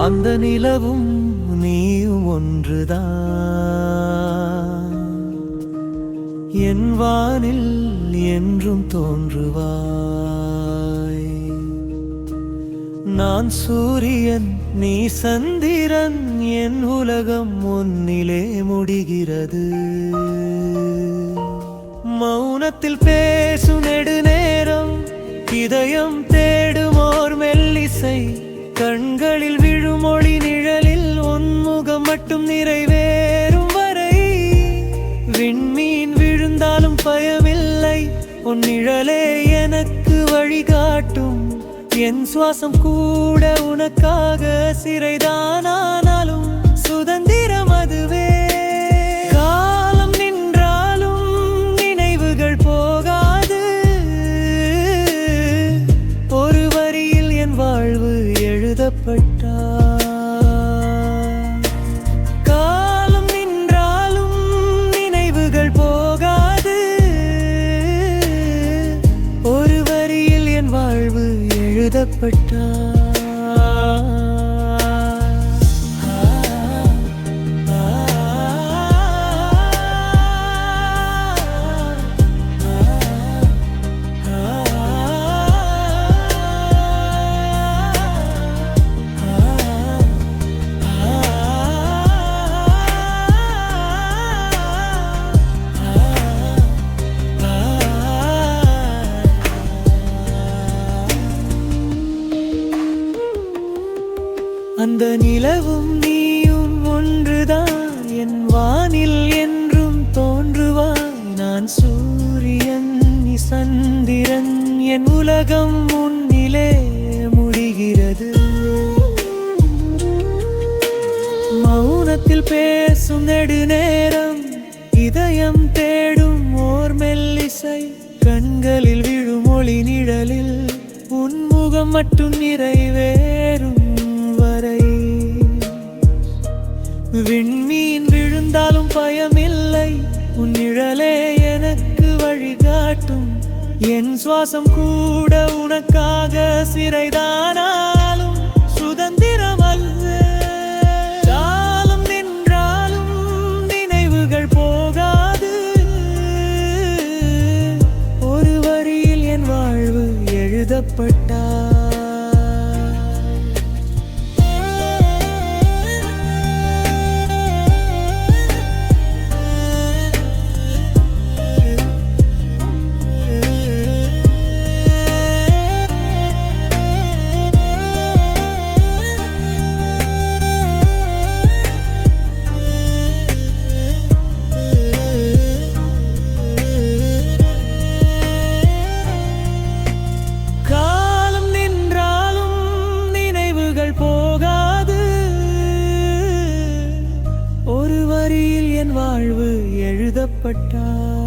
அந்த நிலவும் நீயும் ஒன்றுதான். என் வானில் என்றும் தோன்றுவாய். நான் சூரியன் நீ சந்திரன் என் உலகம் முன்னிலே முடிகிறது. மௌனத்தில் பேசும் நெடுநேரம் இதயம் தேடுமோர் மெல்லிசை கண்களில் விழும் உன்முகம் மட்டும் நிறைவேறும் வரை. விண்மீன் விழுந்தாலும் பயமில்லை. உன் நிழலே எனக்கு வழிகாட்டும். என் சுவாசம் கூட உனக்காக சிறைதானானாலும் எழுதப்பட்டார் இந்த நிலவும் நீயும் ஒன்றுதான். என் வானில் என்றும் தோன்றுவாய். நான் சூரியன் நீ சந்திரன். என் உலகம் முன்னிலே முடிகிறது. மௌனத்தில் பேசும் நெடுநேரம் இதயம் தேடும் ஓர் மெல்லிசை. கண்களில் விழும் ஒளி நிழலில் உன்முகம் மட்டும் நிறைவே. விண்மீன் விழுந்தாலும் பயமில்லை. உன் நிழலே எனக்கு வழிகாட்டும். என் சுவாசம் கூட உனக்காக சிறைதானாலும் சுதந்திரம் அல்ல காலம் நின்றாலும் நினைவுகள் போகாது. ஒரு வரியில் என் வாழ்வு எழுதப்பட்டு வாழ்வு எழுதப்பட்டார்.